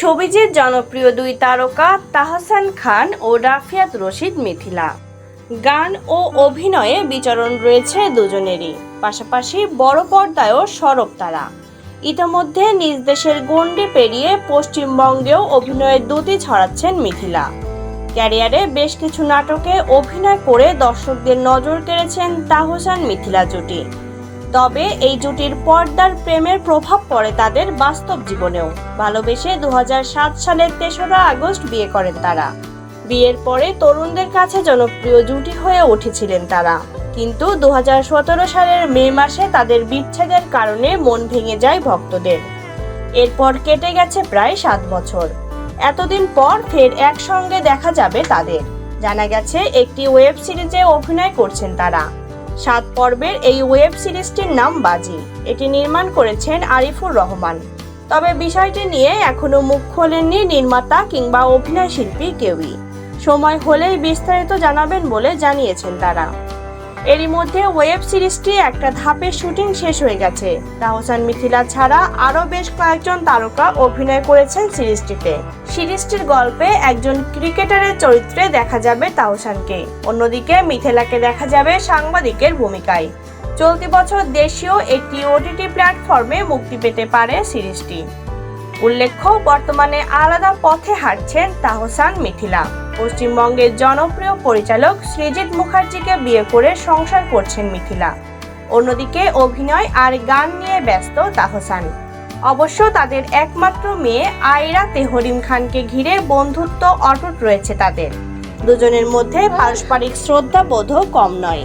সবিজের জনপ্রিয় দুই তারকা তাহসান খান ও রাফিয়াত রশিদ মিথিলা। গান ও অভিনয়ে বিচরণ রয়েছে দুজনেরই, পাশাপাশি বড় পর্দায়ও সরব তারা। ইতোমধ্যে নিজ দেশের গণ্ডি পেরিয়ে পশ্চিমবঙ্গেও অভিনয়ের দুটি ছড়াচ্ছেন মিথিলা। ক্যারিয়ারে বেশ কিছু নাটকে অভিনয় করে দর্শকদের নজর কেড়েছেন তাহসান মিথিলা জুটি। তবে এই জুটির পর্দার প্রেমের প্রভাব পড়ে তাদের বাস্তব জীবনেও। ভালোবেসে দু হাজার সাত সালের তেসরা আগস্ট বিয়ে করেন তারা। বিয়ের পরে তরুণদের কাছে জনপ্রিয় জুটি হয়ে উঠেছিলেন তারা। কিন্তু দু হাজার সতেরো সালের মে মাসে তাদের বিচ্ছেদের কারণে মন ভেঙে যায় ভক্তদের। এরপর কেটে গেছে প্রায় সাত বছর। এতদিন পর ফের একসঙ্গে দেখা যাবে তাদের। জানা গেছে, একটি ওয়েব সিরিজে অভিনয় করছেন তারা। সাত পর্বের এই ওয়েব সিরিজটির নাম বাজি। এটি নির্মাণ করেছেন আরিফুর রহমান। তবে বিষয়টি নিয়ে এখনও মুখ খোলেননি নির্মাতা কিংবা অভিনয় শিল্পী কেউই। সময় হলেই বিস্তারিত জানাবেন বলে জানিয়েছেন তারা। এরই মধ্যে ওয়েব সিরিজটি একটা ধাপের শুটিং শেষ হয়ে গেছে। তাহসান মিথিলা ছাড়া আরও বেশ কয়েকজন তারকা অভিনয় করেছেন সিরিজটিতে। সিরিজটির গল্পে একজন ক্রিকেটারের চরিত্রে দেখা যাবে তাহসানকে। অন্যদিকে মিথিলাকে দেখা যাবে সাংবাদিকের ভূমিকায়। চলতি বছর দেশীয় একটি ওটিটি প্ল্যাটফর্মে মুক্তি পেতে পারে সিরিজটি। উল্লেখ্য, বর্তমানে আলাদা পথে হাঁটছেন তাহসান মিথিলা। পশ্চিমবঙ্গের জনপ্রিয় পরিচালক সৃজিত মুখার্জিকে বিয়ে করে সংসার করছেন মিথিলা। অন্যদিকে অভিনয় আর গান নিয়ে ব্যস্ত তাহসান। অবশ্য তাদের একমাত্র মেয়ে আয়রা তেহরিম খানকে ঘিরে বন্ধুত্ব অটুট রয়েছে তাদের। দুজনের মধ্যে পারস্পরিক শ্রদ্ধাবোধও কম নয়।